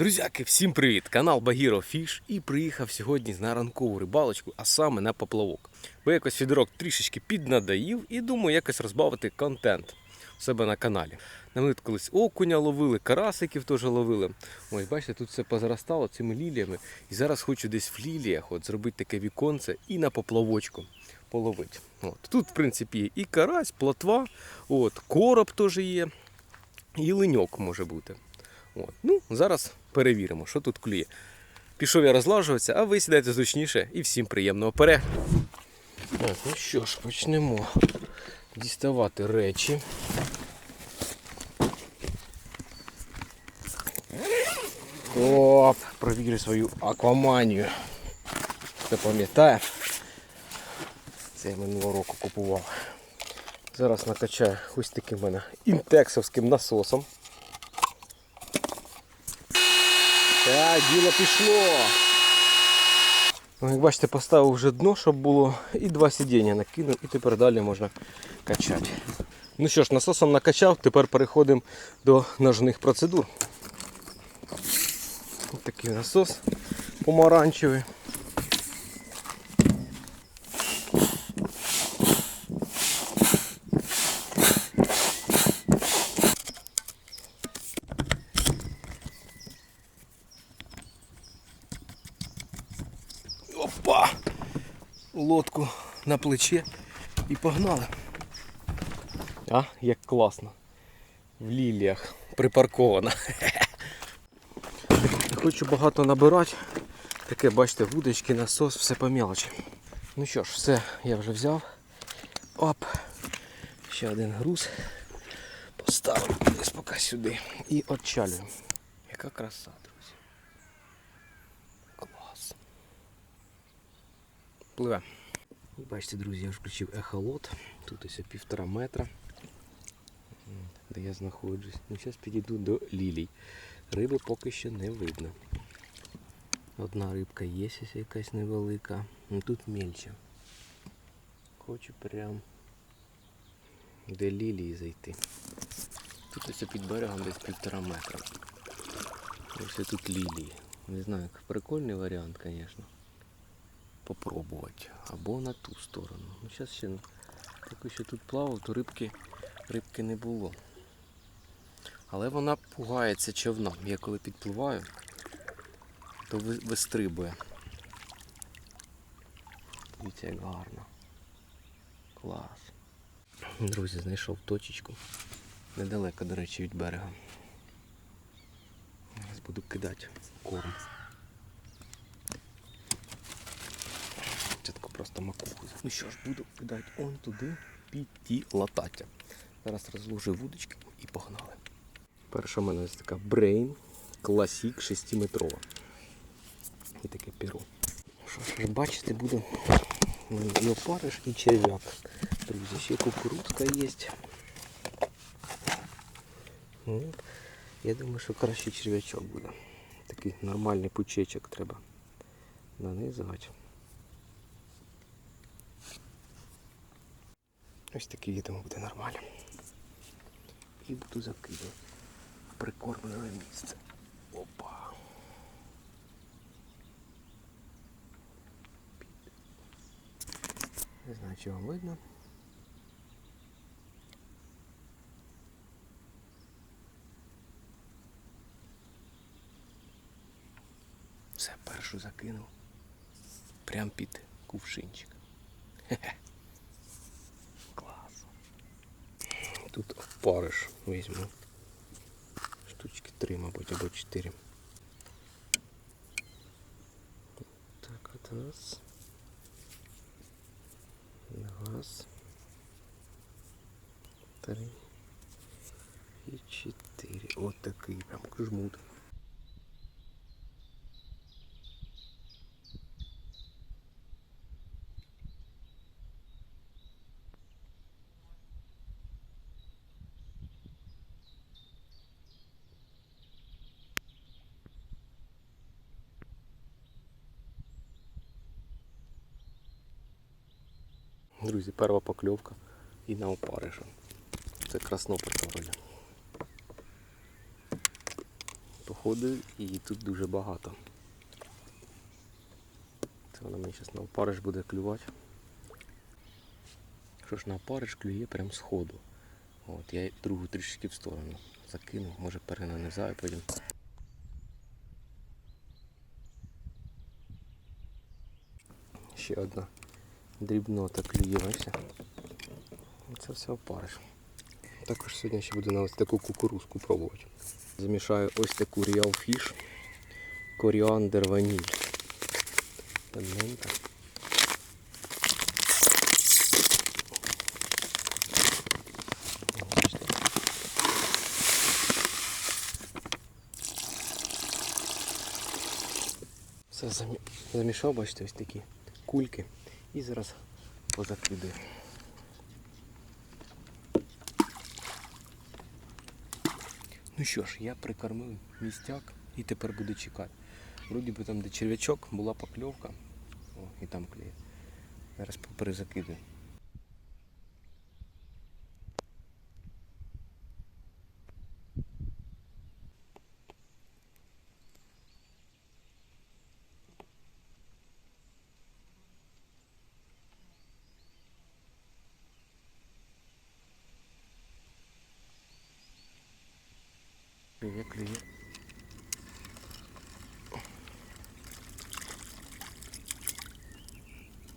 Друзяки, всім привіт! Канал Багіро Фіш і приїхав сьогодні на ранкову рибалочку, а саме на поплавок. Бо якось фідерок трішечки піднадоїв і думаю якось розбавити контент у себе на каналі. На мене тут колись окуня ловили, карасиків теж ловили. Ось бачите, тут все позаростало цими ліліями. І зараз хочу десь в ліліях от, зробити таке віконце і на поплавочку половити. От. Тут, в принципі, і карась, плотва, от, короб теж є, і леньок може бути. От. Ну, зараз перевіримо, що тут клює. Пішов я розлажуватися, а ви сідайте зручніше і всім приємного перегляду. Так, ну що ж, почнемо діставати речі. Оп, провірю свою акваманію. Хто пам'ятає? Це я минулого року купував. Зараз накачаю ось таким мене інтексовським насосом. Так, діло пішло. Ну, як бачите, поставив вже дно, щоб було, і два сидіння накинув, і тепер далі можна качати. Ну що ж, насосом накачав, тепер переходимо до ножних процедур. Ось такий насос помаранчевий. Опа! Лодку на плече і погнали. А, як класно. В ліліях припарковано. Не хочу багато набирати. Таке, бачите, вудочки, насос, все по мелочі. Ну що ж, все я вже взяв. Оп. Ще один груз. Поставив десь поки сюди. І отчалюємо. Яка краса, друзі. Клас. Пливе. Бачите, друзі, я включив ехолот. Тут ось півтора метра. Де я знаходжусь. Ну, зараз підійду до лілій. Риби поки що не видно. Одна рибка є, якась невелика. Ну тут мельче. Хочу прям де лілії зайти. Тут ось під берегом десь півтора метра. Ось тут лілії. Не знаю, прикольний варіант, звісно. Попробувати. Або на ту сторону. Ну зараз ще поки що тут плавав, то рибки, рибки не було. Але вона пугається човном. Я коли підпливаю, то вистрибує. Дивіться, як гарно. Клас. Друзі, знайшов точечку. Недалеко, до речі, від берега. Зараз буду кидати корм. Просто макуху. Ну що ж, буду кидати он туди під ті латаття. Зараз розложу вудочки і погнали. Перша в мене ось така Brain Classic 6-метрова. І таке перо. Що ж, бачите, буде і опариш, і черв'як. Друзі, ще кукурудзка є. Ну, я думаю, що краще черв'ячок буде. Такий нормальний пучечок треба нанизувати. Ось такий, думаю, буде нормально. І буду закидувати в прикормлене місце. Опа. Не знаю, чи вам видно. Все, першу закинув. Прям під кувшинчик. Хе-хе. Тут опариш візьму. Штучки три, мабуть, або чотири. Так, от раз. Раз. Три. І чотири. От такий прям жмут. Друзі, перша покльовка і на опариша. Це краснопорта вроді. То і тут дуже багато. Це вона мені зараз на опариш буде клювати. Що ж на опариш клює прям з ходу. От, я другу трішки в сторону закинув, може перенанизаю потім. Ще одна дрібнота клює, бачите? Це все опариш. Також сьогодні ще буду на ось таку кукурузку пробувати. Замішаю ось таку Real Fish коріандр ваніль. Темненька. Все замі- замішав, бачите, ось такі кульки. І зараз позакидаю. Ну що ж, я прикормив містяк і тепер буду чекати. Вроді би там, де черв'ячок, була покльовка. О, і там клеє. Зараз перезакидую. Клює.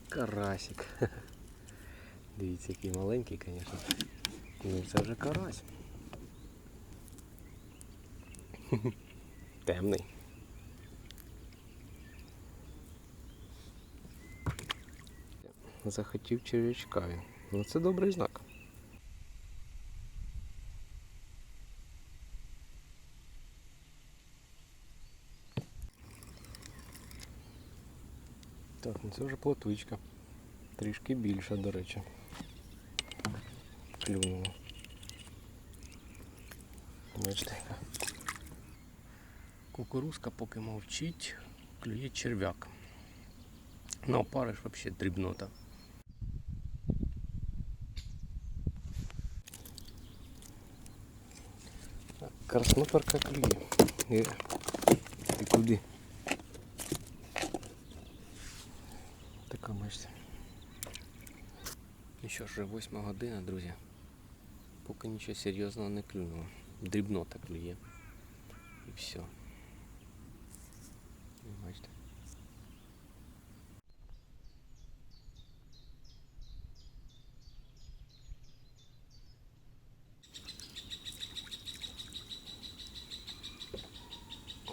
Карасик. Дивіться, який маленький, звісно. Ну це вже карась. Темний. Захотів черв'ячка. Ну це добрий знак. Так, ну це вже плотвичка. Трішки більша, до речі. Клюнула. Бачите. Кукурузка поки мовчить, клює черв'як. Ну, опариш взагалі дрібнота. Красноперка клює. Ти куди? Така бачите. Ну що ж, вже година, друзі. Поки нічого серйозного не клюнуло. Дрібнота клює. І все. Бачите.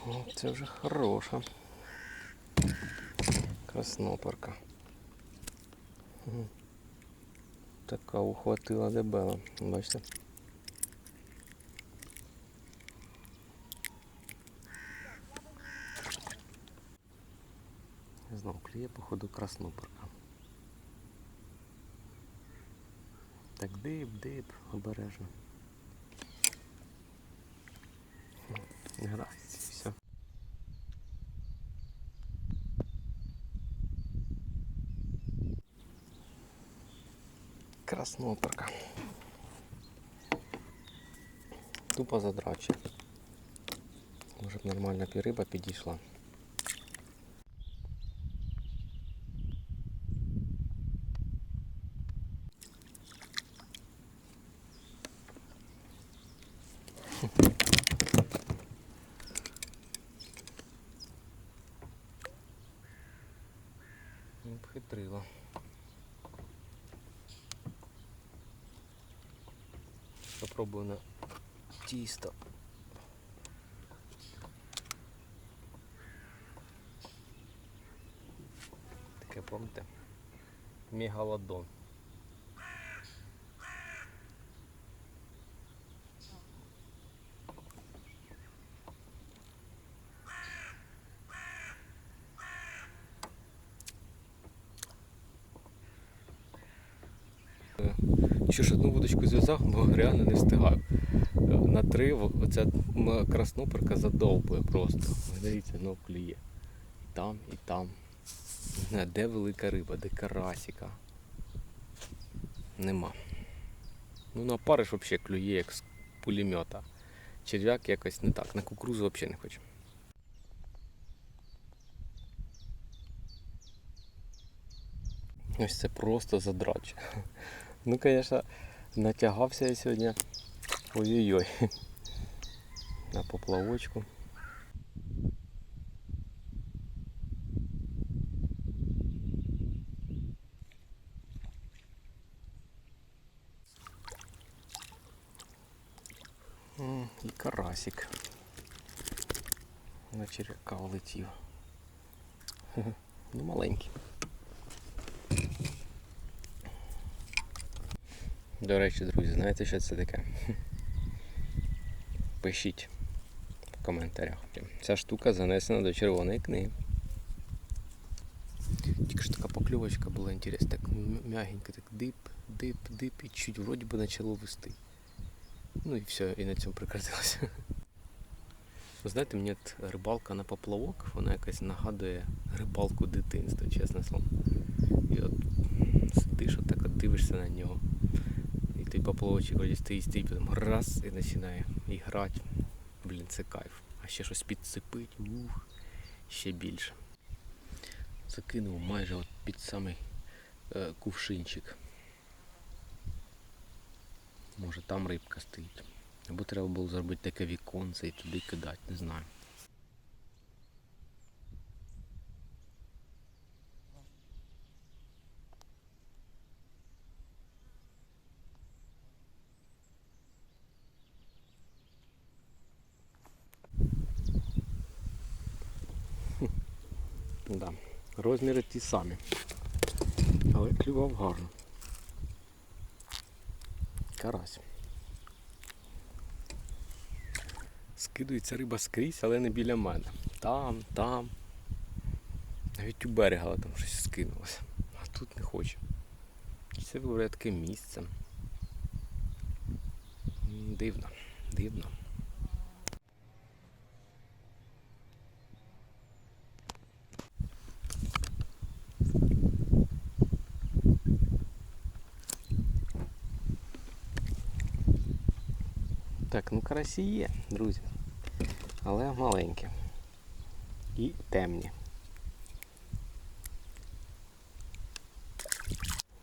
О, це вже хороша. Краснопарка. Мгм. Така ухватила дебела, бачите? Знову кліє, походу, краснопарка. Так дип-дип, обережно. Не грається, і все. Краснопарка. Тупо задрачує. Може б нормальна піриба підійшла. Попробую на тісто. Таке помните? Мегалодон. Що ж одну вудочку зв'язав, бо реально не встигаю. Е, На три оця красноперка задовбує просто. Дивіться, ну клює. І там, і там. Не де велика риба, де карасіка. Нема. Ну на париш взагалі клює як з пулемета. черв'як якось не так. На кукурузу взагалі не хочу. Ось це просто задрач. Ну, звісно, натягався я сьогодні. Ой-ой-ой. На поплавочку. І карасик. На черв'яка влетів. Ну, маленький. До речі, друзі, знаєте, що це таке? Пишіть в коментарях. Ця штука занесена до червоної книги. Тільки ж така покльовочка була інтересна, так м'ягенько, так дип, дип, дип, і чуть вроді би почало вести. Ну і все, і на цьому прекратилося. Ви знаєте, мені от рибалка на поплавок, вона якась нагадує рибалку дитинства, чесне слово. І от сидиш, отак от дивишся на нього. Той поплавочок вроді стоїть, стоїть, потім раз і починає грати. Блін, це кайф. А ще щось підсипить, ух, ще більше. Закинув майже от під самий е, кувшинчик. Може там рибка стоїть. Або треба було зробити таке віконце і туди кидати, не знаю. Розміри ті самі. Але клював гарно. Карась. Скидується риба скрізь, але не біля мене. Там, там. Навіть у берега там щось скинулося. А тут не хоче. Це вибрає таке місце. Дивно, дивно. Так, ну карасі є, друзі. Але маленькі. І темні.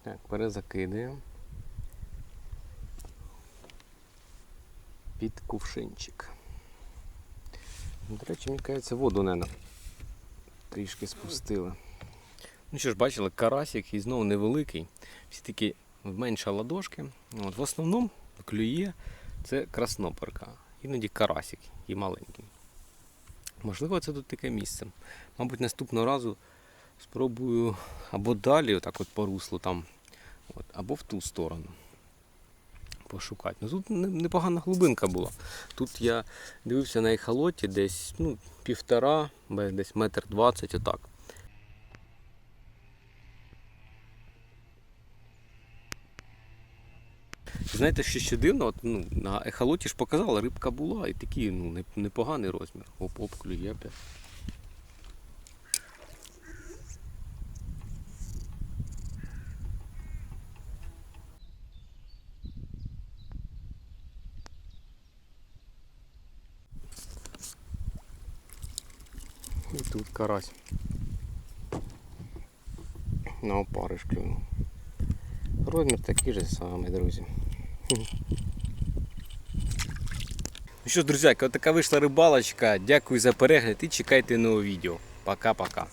Так, перезакидуємо. Під кувшинчик. До речі, мені кажеться, воду, не трішки спустили. Ну що ж, бачили, карась, який знову невеликий. Всі такі менше ладошки. От, в основному клює це красноперка. Іноді карасик і маленький. Можливо, це тут таке місце. Мабуть, наступного разу спробую або далі, отак от по руслу там, от, або в ту сторону пошукати. Ну тут непогана глибинка була. Тут я дивився на ехолоті десь ну, півтора, десь метр двадцять, отак. Знаєте, що ще дивно, от, ну, на ехолоті ж показала, рибка була і такий ну, непоганий розмір. Оп-оп, клює. І тут карась. На опариш клюнув. Розмір такий же самий, друзі. Ну що ж, друзяки, така вийшла рибалочка. Дякую за перегляд і чекайте нового відео. Пока-пока.